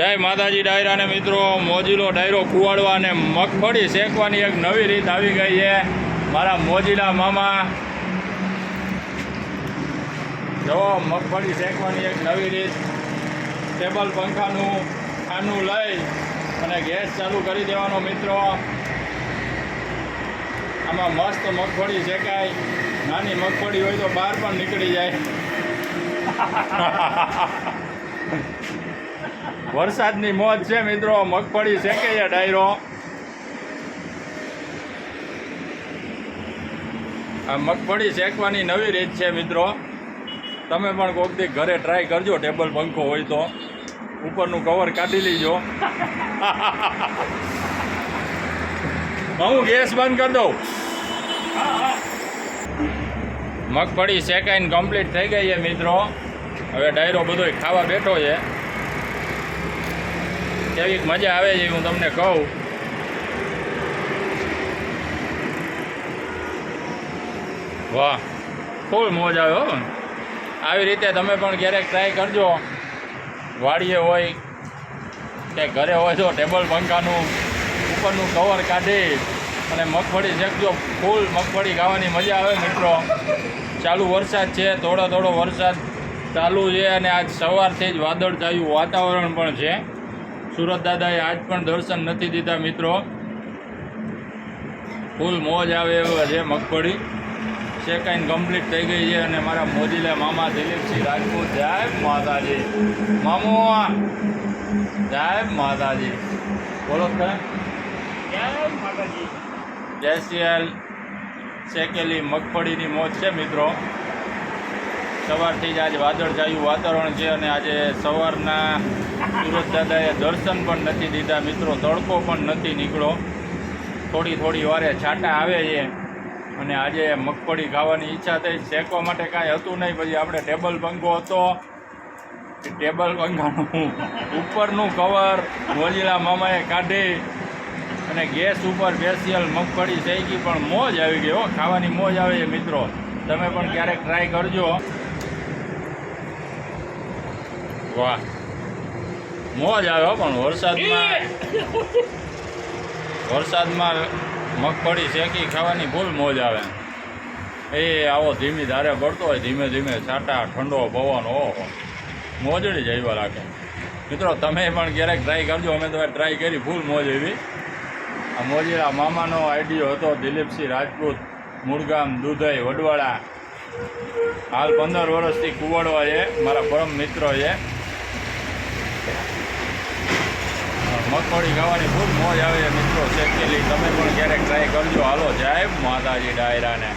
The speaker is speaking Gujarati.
જય માતાજી, ડાયરાને મિત્રો, મોજીલો ડાયરો કુવાડવા અને મગફળી શેકવાની એક નવી રીત આવી ગઈ છે. મારા મોજીલા મામા. જો, મગફળી શેકવાની એક નવી રીત. ટેબલ પંખાનું ખાનું લઈ અને ગેસ ચાલુ કરી દેવાનો મિત્રો. આમાં મસ્ત મગફળી શેકાય. નાની મગફળી હોય તો બહાર પણ નીકળી જાય. વરસાદની મોજ છે મિત્રો, મગફળી શેકે છે ડાયરો. આ મગફળી શેકવાની નવી રીત છે મિત્રો. તમે પણ કોઈક દી ઘરે ટ્રાય કરજો, ટેબલ પંખો હોય તો. ઉપરનું કવર કાઢી લીજો. હું ગેસ બંધ કરી દઉં. મગફળી શેકાઈને કમ્પ્લીટ થઈ ગઈ છે મિત્રો. હવે ડાયરો બધો ખાવા બેઠો છે. કેવીક મજા આવે છે, હું તમને કહું. વાહ, ફૂલ મોજ આવે હો. આવી રીતે તમે પણ ક્યારેક ટ્રાય કરજો. વાડીએ હોય કે ઘરે હોય તો ટેબલ પંખાનું, ઉપરનું કવર કાઢી અને મગફળી શેકજો. ફૂલ મગફળી ખાવાની મજા આવે મિત્રો. ચાલુ વરસાદ છે, થોડો થોડો વરસાદ ચાલુ છે અને આજ સવારથી જ વાદળછાયું વાતાવરણ પણ છે. સુરત દાદાએ આજ પણ દર્શન નથી દીધા મિત્રો. ફૂલ મોજ આવે એવા છે મગફળી. શેકાઈને કમ્પ્લીટ થઈ ગઈ છે અને મારા મોજીલા મામા દિલીપસિંહ રાજપૂત. જય માતાજી. મામો જય માતાજી. બોલો જય માતાજી. જય શેકેલી મગફળીની મોજ છે મિત્રો. સવારથી જ આજે વાદળછાયું વાતાવરણ છે અને આજે સવારના સુરત દાદાએ દર્શન પણ નથી દીધા. મિત્રો, તડકો પણ નથી નીકળો થોડી થોડી વારે છાંટા આવે છે. અને આજે મગફળી ખાવાની ઈચ્છા થઈ. શેકવા માટે કાંઈ હતું નહીં. પછી આપણે ટેબલ પંખો હતો. ટેબલ પંખાનું ઉપરનું કવર મોજીલા મામાએ કાઢી અને ગેસ ઉપર સ્પેશિયલ મગફળી શેકી પણ મોજ આવી ગઈ હો. ખાવાની મોજ આવે છે, મિત્રો. તમે પણ ક્યારેક ટ્રાય કરજો. વાહ. મોજ આવે પણ વરસાદમાં વરસાદમાં મગફળી શેકી ખાવાની ફૂલ મોજ આવે. એ આવો ધીમી ધારે પડતો હોય ધીમે ધીમે છાંટા ઠંડો પવન ઓહો. મોજડી જ એવા રાખે. મિત્રો તમે પણ ક્યારેક ટ્રાય કરજો અમે તો ટ્રાય કરી ફૂલ મોજ એવી. આ મોજીરા મામાનો આઈડિયો હતો દિલીપસિંહ રાજપૂત મુરગામ દુધઈ વડવાળા. હાલ પંદર વર્ષથી કુવાડવા છે મારા પરમ મિત્ર છે. મગફળી ખાવાની ખૂબ મોજ આવે છે મિત્રો. શેકેલી તમે પણ ક્યારેક ટ્રાય કરજો. હાલો, જય માતાજી, ડાયરાને.